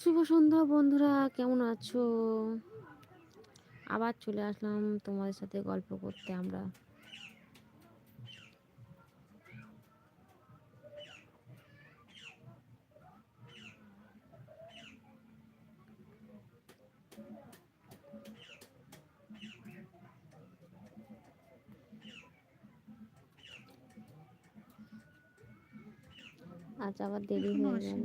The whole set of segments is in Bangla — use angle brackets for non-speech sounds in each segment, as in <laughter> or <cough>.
শুভ সন্ধ্যা বন্ধুরা কেমন আছো? আবার চলে আসলাম তোমাদের সাথে গল্প করতে আমরা। আচ্ছা আবার দেরি হয়ে গেল।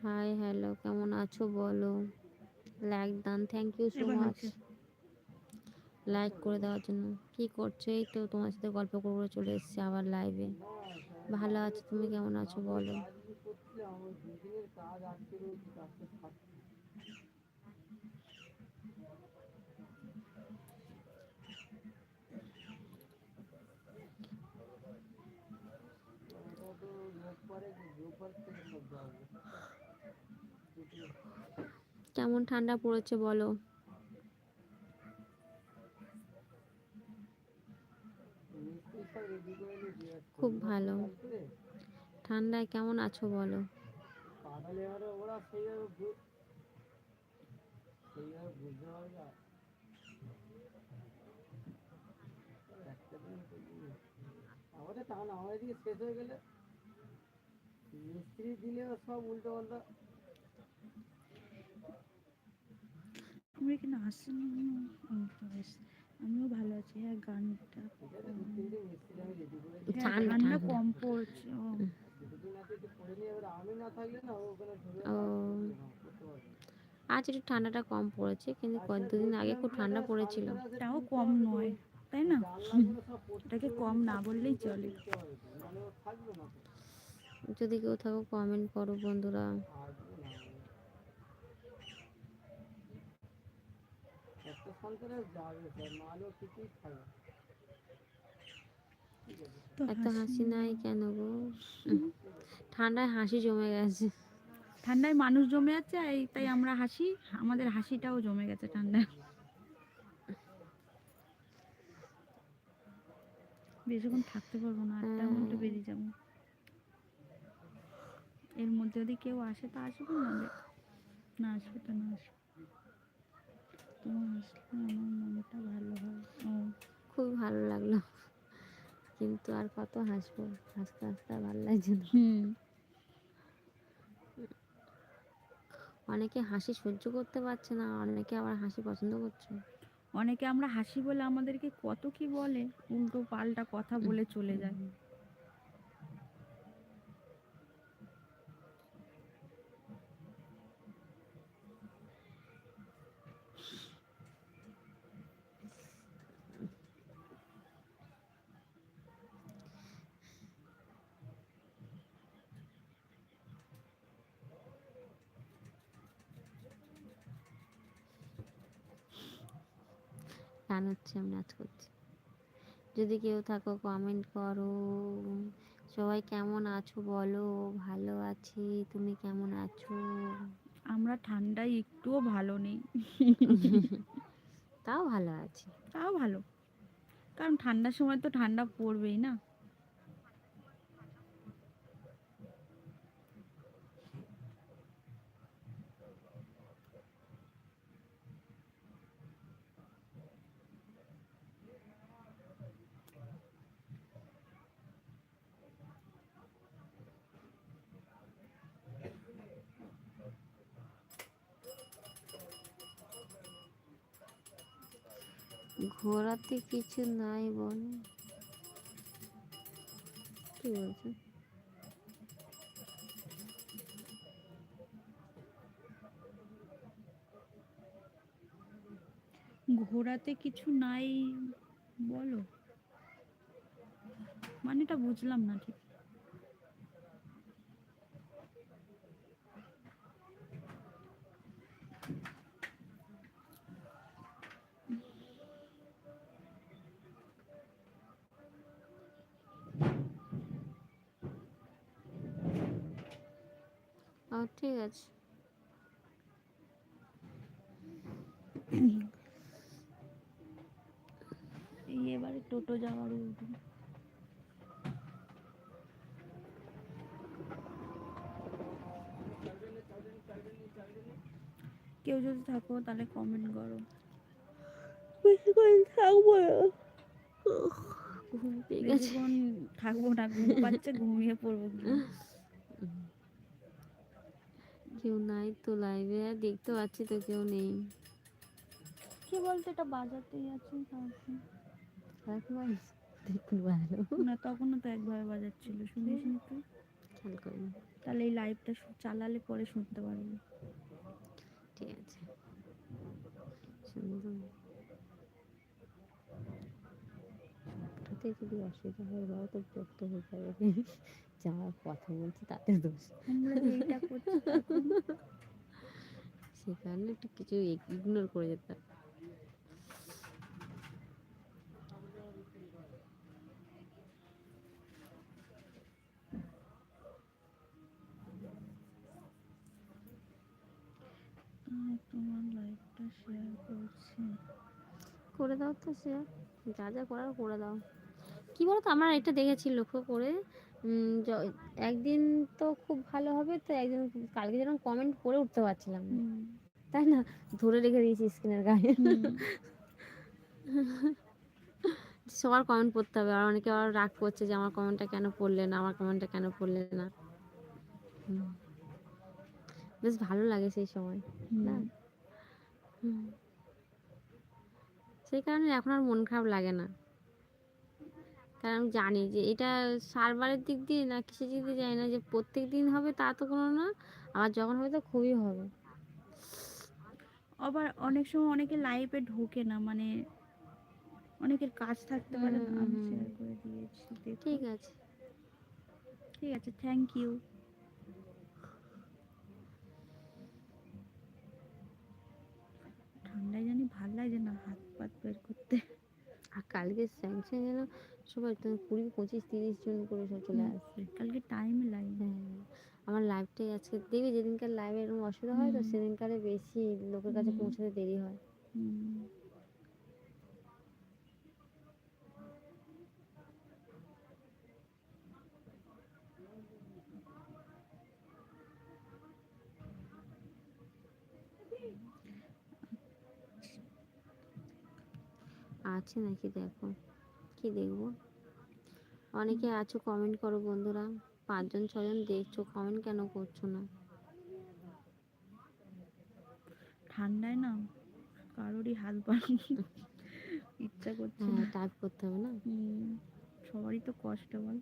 হাই হ্যালো কেমন আছো বলো? লাইক দান thank you so much like করে দেওয়ার জন্য। কি করছ? এই তো তোমার সাথে গল্প করে চলে এসেছি আবার লাইভে ভালো আছো তুমি কেমন আছো বলো? কেমন ঠান্ডা পড়েছে বলো? খুব ভালো। ঠান্ডায় কেমন আছো বলো? আমাদের আমাদের দিকে শেষ হয়ে গেলে মিস্ত্রি দিলেও সব উল্টো পাল্টা আমরা এখানে আসছি আমিও ভালো আছি। হ্যাঁ গানটা হ্যাঁ, ঠান্ডা কম পড়ছে আজ একটু ঠান্ডাটা কম পড়েছে কিন্তু কয়েক দুদিন আগে খুব ঠান্ডা পড়েছিল। তাও কম নয় তাই না? এটাকে কম না বললেই চলে। যদি কেউ থাকো কমেন্ট করো বন্ধুরা আসবে না একটা সন্তানের যাবে স্যার নাহলে ও কিছুই খাবে তো এত হাসি- নাই কেন গো? ঠান্ডায় হাসি জমে গেছে। ঠান্ডায় মানুষ জমে আছে এই তাই আমরা হাসি আমাদের হাসিটাও জমে গেছে ঠান্ডায়। বেশিক্ষণ থাকতে পারব না আটটার মধ্যে বেরিয়ে যাব। এর মধ্যে যদি কেউ আসে তা আসবে না না আসবে তো না আসবে। তোমার আসলে আমার মনটা ভালো হয় খুব ভালো লাগল। কিন্তু আর কত হাসবো? হাসতে হাসতে ভালো লাগছে না। অনেকে হাসি সহ্য করতে পারছে না অনেকে আবার হাসি পছন্দ করছে। অনেকে আমরা হাসি বলে আমাদেরকে কত কি বলে উল্টো পাল্টা কথা বলে চলে যায়। গান হচ্ছে আমি নাচ করছি। যদি কেউ থাকো কমেন্ট করো। সবাই কেমন আছো বলো? ভালো আছি তুমি কেমন আছো? আমরা ঠান্ডায় একটুও ভালো নেই। <laughs> তাও ভালো আছি। তাও ভালো। কারণ ঠান্ডার সময় তো ঠান্ডা পড়বেই না। ঘোরাতে কিছু নাই বল কি বলছো? ঘোরাতে কিছু নাই বলো। মানেটা বুঝলাম না ঠিক। ঠিক আছে। এবারে টোটো যাওয়ার উঠুন কেউ যদি থাকো তাহলে কমেন্ট করো। বেশি করে থাকব ঘুম পেয়ে গেছে। থাকব না ঘুম পাচ্ছে ঘুমিয়ে পড়ব কেউ নাই তো লাইভে আর দেখতে পাচ্ছি তো কেউ নেই। কি বলতো এটা বাজাতেই আছে দেখুন ভালো না তখনও তো একভাবে বাজাচ্ছিল শুনিস শুনি তুই? খেয়াল তাহলে এই লাইভটা চালালে পরে শুনতে পারবি। ঠিক আছে। সুন্দর ওটাতে যদি অসুবিধা হয় বাবা তো বিরক্ত হয়ে যাবে। যাওয়ার কথা বলছি তাতে দোষ। আমরা যে সে কারণে একটু কিছু ইগনোর করে যেতে তোমার লাইভটা শেয়ার করছি। করে দাও তো সে যা যা করার করে দাও। কি বলতো? আমার এটা দেখেছি লক্ষ্য করে। একদিন তো খুব ভালো হবে তো একদিন কালকে যেরকম কমেন্ট করে উঠতে পারছিলাম না। তাই না? ধরে রেখে দিয়েছি স্ক্রিনের গায়ে। সবার কমেন্ট পড়তে হবে। আর অনেকে আবার রাগ করছে যে আমার কমেন্টটা কেন পড়লে না? আমার কমেন্টটা কেন পড়লে না? বেশ ভালো লাগে সেই সময় না। সেই কারণে এখন আর মন খারাপ লাগে না। কারণ আমি জানি যে এটা সার্ভারের দিক দিয়ে না কিসের দিক দিয়ে জানি না যে প্রত্যেক দিন হবে তা তো কোনো না আর যখন হবে তো খুবই হবে। আবার অনেক সময় অনেকে লাইভে ঢোকে না মানে অনেকের কাজ থাকতে পারে না আমি হুম। শেয়ার করে দিয়েছি ঠিক আছে। ঠিক আছে থ্যাংক ইউ ঠান্ডায় জানি ভালো লাগে না হাত পাত বের করতে। আর কালকে স্যাংশন যেন সবাই তো কুড়ি পঁচিশ তিরিশ জন করে সব চলে। আসছে কালকে টাইম লাগে হ্যাঁ আমার লাইভটাই আজকে দেখবি যেদিনকার লাইভে এরকম অসুবিধা হয় তো। সেদিনকারে বেশি লোকের কাছে পৌঁছাতে দেরি হয়। আছে নাকি দেখো? কি দেখব? অনেকে আছো কমেন্ট করো বন্ধুরা। পাঁচজন ছজন দেখছ কমেন্ট কেন করছ না? ঠান্ডায় না কারোরই হাত বাড়ানো ইচ্ছা করছে হ্যাঁ না। টাইপ করতে হবে না? সবারই তো কষ্ট বল।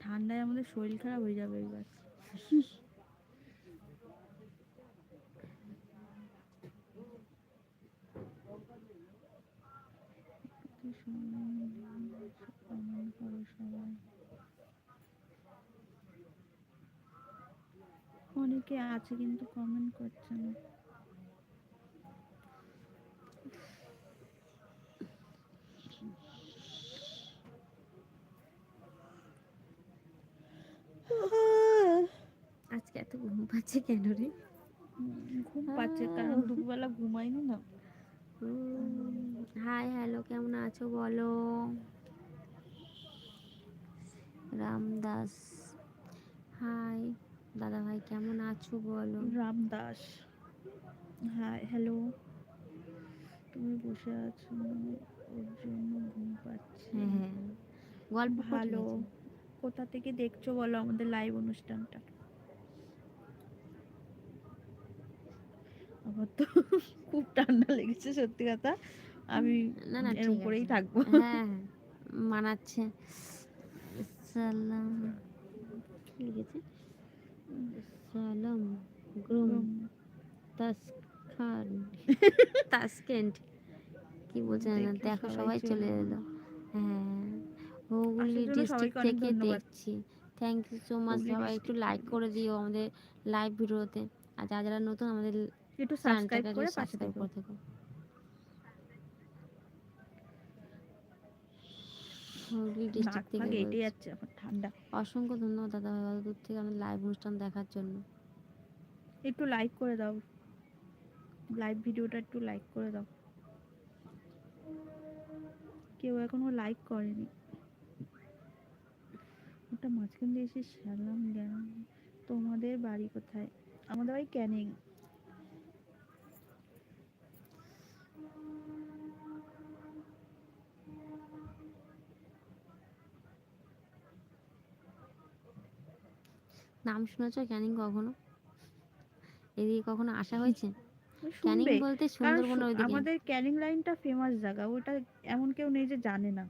ঠান্ডায় আমাদের শরীর খারাপ হয়ে যাবে এবার। একটু করো সবাই। অনেকে আছে কিন্তু কমেন্ট করছে না আজকে এত ঘুম পাচ্ছে কেন রে ঘুম পাচ্ছে কারণ দুপুরবেলা ঘুমাইনি না হাই হ্যালো কেমন আছো বলো? রামদাস হাই দাদা ভাই কেমন আছো বলো? রামদাস হ্যাঁ হ্যালো। তুমি বসে আছো ওর জন্য ঘুম পাচ্ছে। হ্যাঁ হ্যাঁ গল্প ভালো। কোথা থেকে দেখছ বলো আমাদের লাইভ অনুষ্ঠানটা? আমার তো খুব ঠান্ডা লেগেছে সত্যি কথা। আমি না না এরকম করেই থাকব। হ্যাঁ হ্যাঁ, মানাচ্ছে। সালাম। কি লিখেছে? সালাম গ্রুম। তাসখান। <laughs> তাসকেন্ট। কি না দেখো সবাই চলে এলো। হ্যাঁ হুগলি ডিস্ট্রিক্ট থেকে দেখছি। থ্যাংক ইউ সো মাচ সবাই একটু লাইক করে দিও আমাদের লাইভ ভিডিওতে। আর যারা যারা নতুন আমাদের একটু সাবস্ক্রাইব করে পাশে থেকো। অসংখ্য ধন্যবাদ দাদা দূর থেকে লাইভ অনুষ্ঠান দেখার জন্য। একটু লাইক করে দাও। লাইভ ভিডিওটা একটু লাইক করে দাও। কেউ এখনও লাইক করেনি। ওটা মাঝখান দিয়ে এসে সালাম গেলাম তোমাদের বাড়ি কোথায়? আমাদের বাড়ি ক্যানিং। নাম শুনেছ ক্যানিং কখনো? এদিকে কখনো আসা হয়েছে? ক্যানিং বলতে সুন্দরবন ওইদিকে। আমাদের ক্যানিং লাইনটা ফেমাস জায়গা। ওটা এমন কেউ নেই যে জানে না।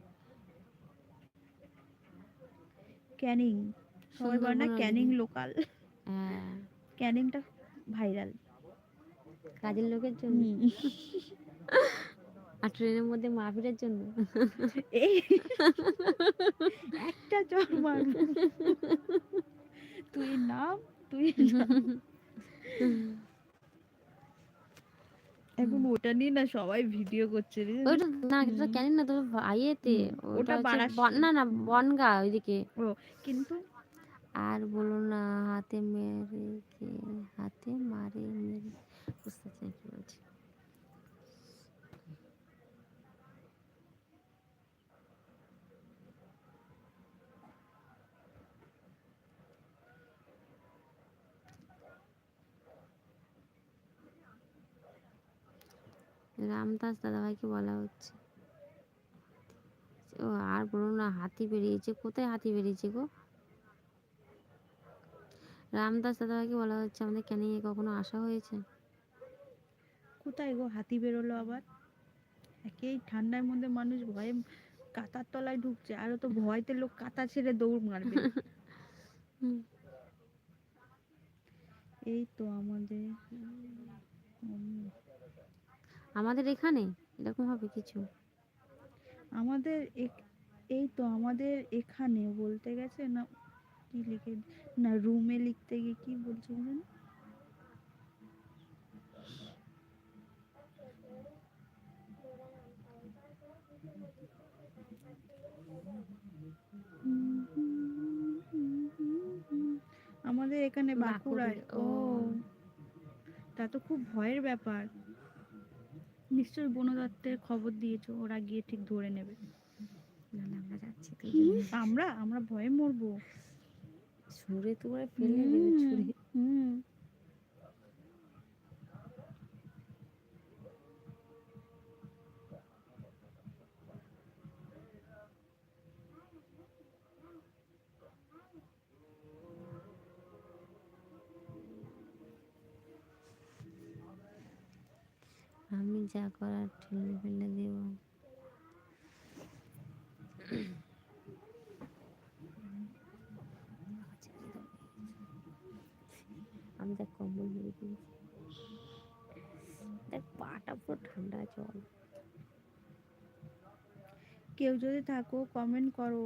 ক্যানিং। সবাই বলে না ক্যানিং। লোকাল হ্যাঁ। ক্যানিংটা ভাইরাল কাজের লোকের জন্য। আর ট্রেনের মধ্যে মারপিটের জন্য। একটা চর মারবো তুই নাম তুই। <laughs> এখন ওটা নিয়ে না সবাই ভিডিও করছে রে। ওইটা না এটা। ক্যানিং না তো ইয়েতে ওটা ওটা না না বনগা ওইদিকে। কিন্তু আর বলো না হাতে মেরে কে হাতে মারে মেরে। বুঝতে না কি বলছি। রামদাস দাদাভাইকে বলা হচ্ছে। ও আর বলো না হাতি বেরিয়েছে। কোথায় হাতি বেরিয়েছে গো? রামদাস দাদাভাইকে বলা হচ্ছে আমাদের ক্যানিংয়ে কখনো আসা হয়েছে? কোথায় গো হাতি বেরোলো আবার? একেই ঠান্ডার মধ্যে মানুষ ভয়ে কাতার তলায় ঢুকছে আরও তো ভয়তে লোক কাতা ছেড়ে দৌড় মারবে। <laughs> এই তো আমাদের আমাদের এখানে? এরকম হবে কিছু? আমাদের এই তো আমাদের এখানে বলতে গেছে না কি লিখে না রুমে লিখতে গিয়ে কি বলছে জানি? আমাদের এখানে বাঁকুড়ায় ও। তা তো খুব ভয়ের ব্যাপার। নিশ্চয়ই বন দত্তের খবর দিয়েছ ওরা গিয়ে ঠিক ধরে নেবে। না না আমরা যাচ্ছি তো। আমরা আমরা ভয়ে মরবো। ছুঁড়ে তুড়ে ফেলে দেবে ছুঁড়ে। হুম। আমি যা করার ঠেলে ফেলে দেব। আমি দেখ কম্বল মেরে দিয়েছি। দেখ পাটা পুরো ঠান্ডা জল। কেউ যদি থাকো কমেন্ট করো।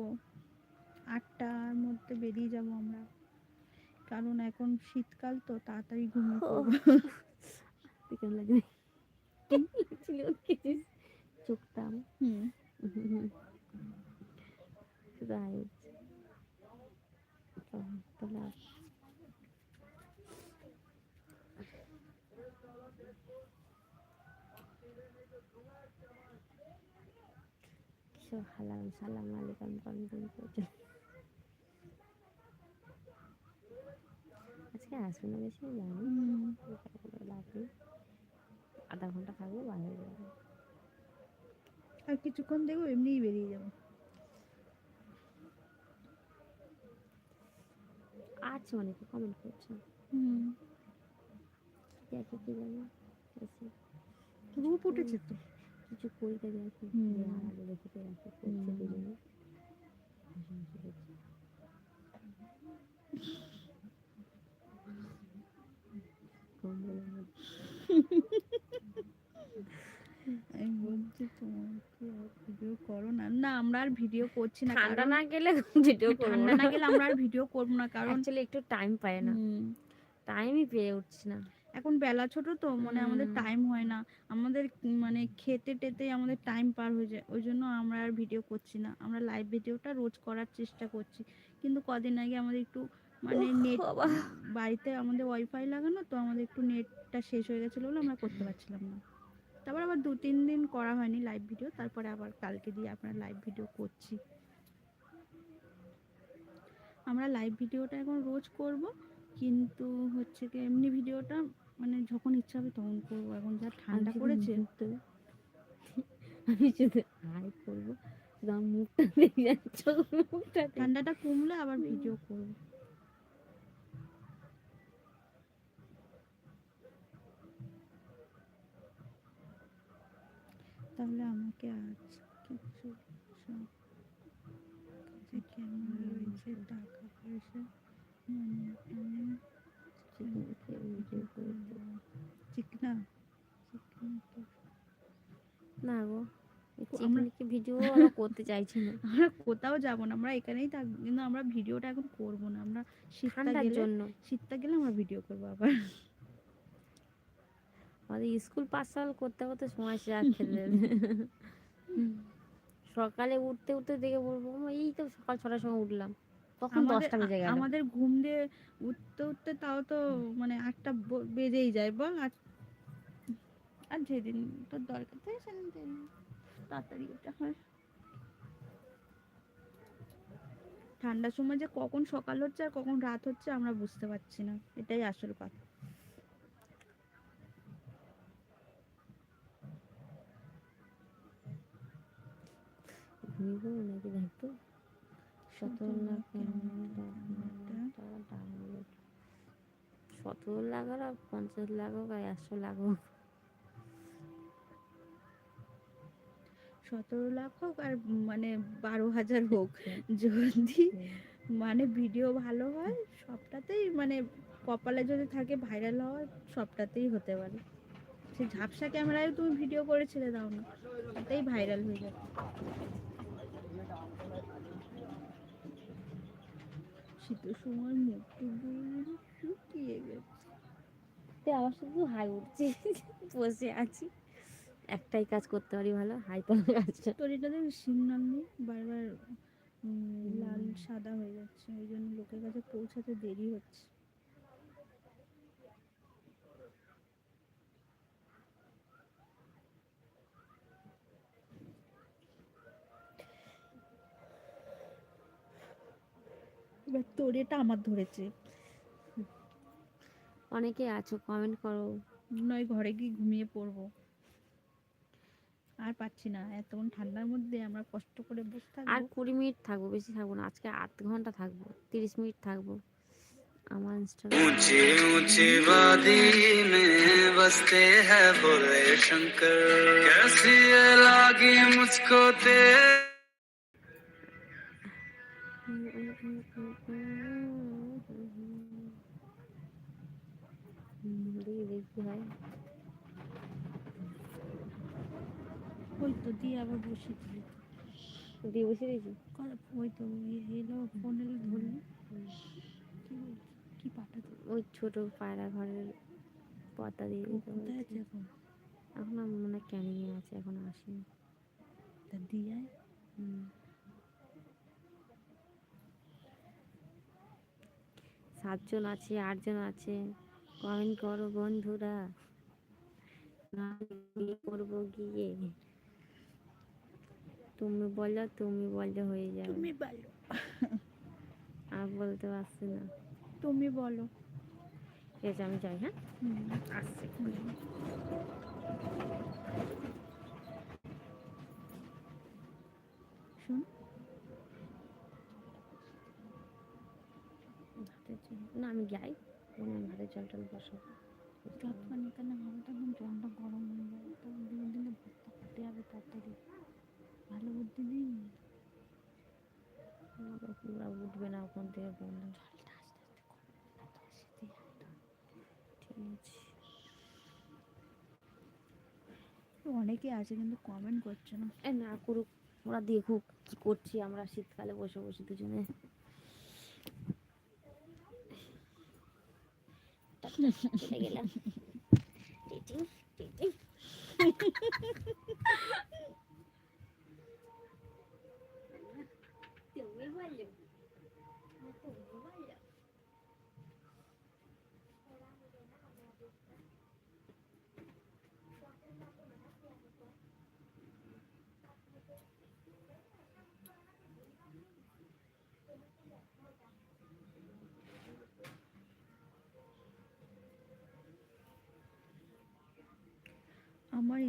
আটটার মধ্যে বেরিয়ে যাব আমরা। কারণ এখন শীতকাল তো তাড়াতাড়ি ঘুমিয়ে পড়ব কেমন লাগে ছিল দেখেছিস চোখটা আমার। হুম শুধু আয় উঠছে চল, তাহলে আস। সব হালাম সালাম আলাইকুম কনফার্ম করছে আজকে আসবে না বেশি জানি হুম। লাভ নেই আধা ঘণ্টা থাকব বাইরে যাব। আর কিছুক্ষণ দেখব এমনিই বেরিয়ে যাব। আছে অনেকে কমেন্ট করছে। হুম। কি আছে কি জানি? রূপ উঠেছে তো। কিছু করতে গেছে আগে দেখে রাখে করছে দুজনে। কম্বলের মধ্যে <laughs> আমি বলছি তোমাকে ভিডিও করো না? না আমরা আর ভিডিও করছি না ঠান্ডা না গেলে <laughs> ভিডিও করব ঠান্ডা না গেলে আমরা আর ভিডিও করব না কারণ অ্যাকচুয়ালি একটু টাইম পায় না। টাইমই পেয়ে উঠছি না। এখন বেলা ছোট তো মানে আমাদের। টাইম হয় না। আমাদের মানে খেতে টেতে আমাদের টাইম পার হয়ে যায়। ওই জন্য আমরা আর ভিডিও করছি না। আমরা লাইভ ভিডিওটা রোজ করার চেষ্টা করছি। কিন্তু কদিন আগে আমাদের একটু মানে নেট বাড়িতে আমাদের ওয়াইফাই লাগানো তো আমাদের একটু নেটটা শেষ হয়ে গেছিল বলে আমরা করতে পারছিলাম না। তারপর আবার দু তিন দিন করা হয়নি লাইভ ভিডিও তারপরে আবার কালকে দিয়ে আপনার লাইভ ভিডিও করছি। আমরা লাইভ ভিডিওটা এখন রোজ করব কিন্তু হচ্ছে কি এমনি ভিডিওটা মানে যখন ইচ্ছা হবে তখন করব। এখন যা ঠান্ডা পড়েছে। আমি শুধু হাই করব মুখটা ঠান্ডাটা কমলে আবার ভিডিও করব। তাহলে আমাকে আজ কিছু কেমন রয়েছে টাকা পয়সা? মানে চিকেন? চিকনা চিকনা না গো ভিডিও করতে চাইছি না? <laughs> আমরা কোথাও যাব না আমরা এখানেই থাকব কিন্তু আমরা ভিডিওটা এখন করব না। আমরা শীতটা গেলে শীতটা গেলে আমরা ভিডিও করব আবার। আমাদের স্কুল পাঁচ সাল করতে করতে সময় শেষ আর খেলে সকালে উঠতে উঠতে দেখে বলব এই তো সকাল ছটার সময় উঠলাম। তখন দশটা বেজে গেল। আমাদের ঘুম দিয়ে উঠতে উঠতে তাও তো মানে আটটা বেজেই যায় বল। আর আর যেদিন তোর দরকার থাকে সেদিন সেদিন তাড়াতাড়ি ওটা হয় ঠান্ডার সময় যে কখন সকাল হচ্ছে আর কখন রাত হচ্ছে আমরা বুঝতে পারছি না। এটাই আসল কথা। ঘুমিয়ে নাকি দেখতো সতেরো লাখ সতেরো লাখ আর পঞ্চাশ লাখ হোক আর একশো লাখ হোক। সতেরো লাখ হোক আর মানে বারো হাজার হোক। যদি মানে ভিডিও ভালো হয় সবটাতেই মানে কপালে যদি থাকে ভাইরাল হওয়ার সবটাতেই হতে পারে। সে ঝাপসা ক্যামেরায় তুমি ভিডিও করে ছেড়ে দাও না তাতেই ভাইরাল হয়ে যাবে। শীতের সময় মুখ টুক শুকিয়ে গেছে। তো আমার শুধু হাই উঠছে বসে আছি। একটাই কাজ করতে পারি ভালো হাই তোলা কাজটা। তোর এটা দেখ সিগনাল নেই? বারবার লাল সাদা হয়ে যাচ্ছে ওই জন্য লোকের কাছে পৌঁছাতে দেরি হচ্ছে। এবার তোর এটা আমার ধরেছে অনেকে আছো কমেন্ট করো নয় ঘরে গিয়ে ঘুমিয়ে পড়বো আর পাচ্ছি না এতক্ষণ ঠান্ডার মধ্যে আমরা কষ্ট করে বসে আর থাকবো কুড়ি মিনিট থাকবো বেশি থাকবো না আজকে আধ ঘন্টা থাকবো তিরিশ মিনিট থাকবো আমার ইনস্টাগ্রাম ऊंची ऊंची वादी में बसते हैं भोले शंकर कैसी ये लागी मुझको ते দেখি হয় ওই তো দিয়ে আবার বসে দিলি। দিয়ে বসে দিয়েছি? ওই তো এ- এলো ফোন এলো ধরলি। কি? কি পাঠাতো ওই ছোট পায়রা ঘরের পর্দা দিয়ে দিতে এখন? এখন আমার মনে হয় ক্যানিংয়ে আছে এখন আসেনি। তা দিয়ে আয়। হুম। সাতজন আছে আটজন আছে। কমেন্ট করো বন্ধুরা। করব গিয়ে। তুমি বলো তুমি বলো হয়ে যাবে। তুমি বলো। আর বলতে পারছি না। তুমি বলো। ঠিক আছে আমি যাই হ্যাঁ? আসছি। শোন। না আমি যাই। ভাতের জল টল বসাবো যতক্ষণ এখানে হবে তখন জলটা গরম হয়ে যাবে। তখন দিনে দিনে ভাতটা ফুটে যাবে তাড়াতাড়ি। ভালো বুদ্ধি দিই? ওরা উঠবে না ওখান থেকে বন্ধ। ঠিক আছে। অনেকে আছে কিন্তু কমেন্ট করছে না। এ না করুক ওরা দেখুক কি করছি আমরা শীতকালে বসে বসে দুজনে। চলে গেলাম টিটি, টিটি। তুমি বলো আমার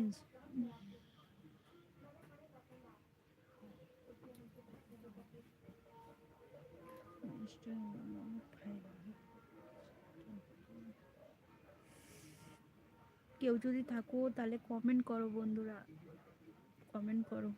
কেউ যদি থাকো তাহলে কমেন্ট করো বন্ধুরা কমেন্ট করো।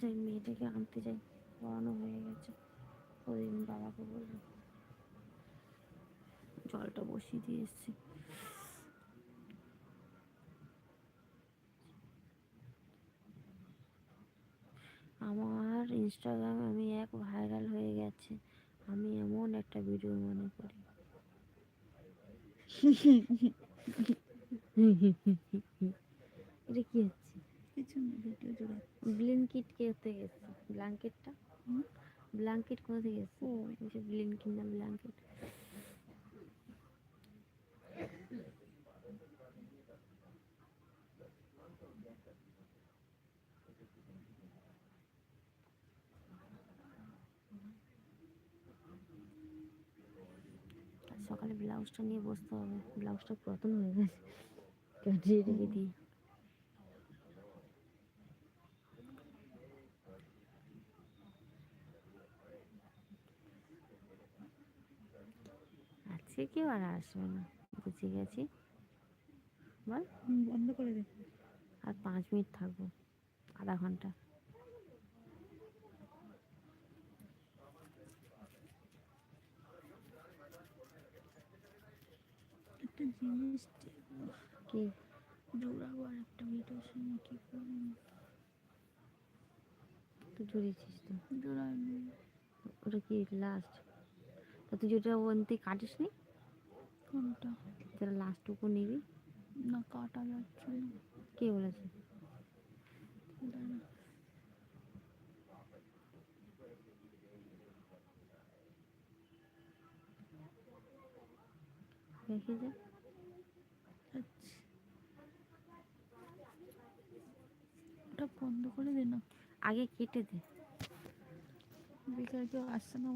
যাই, মেয়েটাকে আনতে যাই। পড়ানো হয়ে গেছে। ওই বাবাকে বলব। জলটা বসিয়ে দিয়ে এসছি। আমার ইনস্টাগ্রাম আমি এক ভাইরাল হয়ে গেছে। আমি এমন একটা ভিডিও মনে করি। এটা কি হচ্ছে? কিছু না ভিডিও জোড়া গেছে। ব্ল্যাঙ্কেটটা? ব্ল্যাঙ্কেট কোথা থেকে এসছে? ও। যে ব্লিনকিট না ব্ল্যাঙ্কেট আজ সকালে ব্লাউজটা নিয়ে বসতে হবে। ব্লাউজটা পুরাতন হয়ে গেছে। কাটিয়ে রেখে দিই আজকে কেউ আর আসবে না। বুঝে গেছি? বল। বন্ধ করে দে। আর পাঁচ মিনিট থাকব। আধা ঘণ্টা। একটা জিনিস দেখব। কি? জোড়াবো আর একটা ভিডিওর সঙ্গে কি করব? তুই জড়িয়েছিস তো। জোড়াইনি। ওটা কি লাস্ট তা তুই যেটা বলতে কাটিস নি? কোনটা? যেটা লাস্টটুকু নিবি। না কাটা যাচ্ছে না। কে বলেছে। দেখে যা আচ্ছা ওটা বন্ধ করে দে না। আগে কেটে দে। বেকার কেউ আসছে না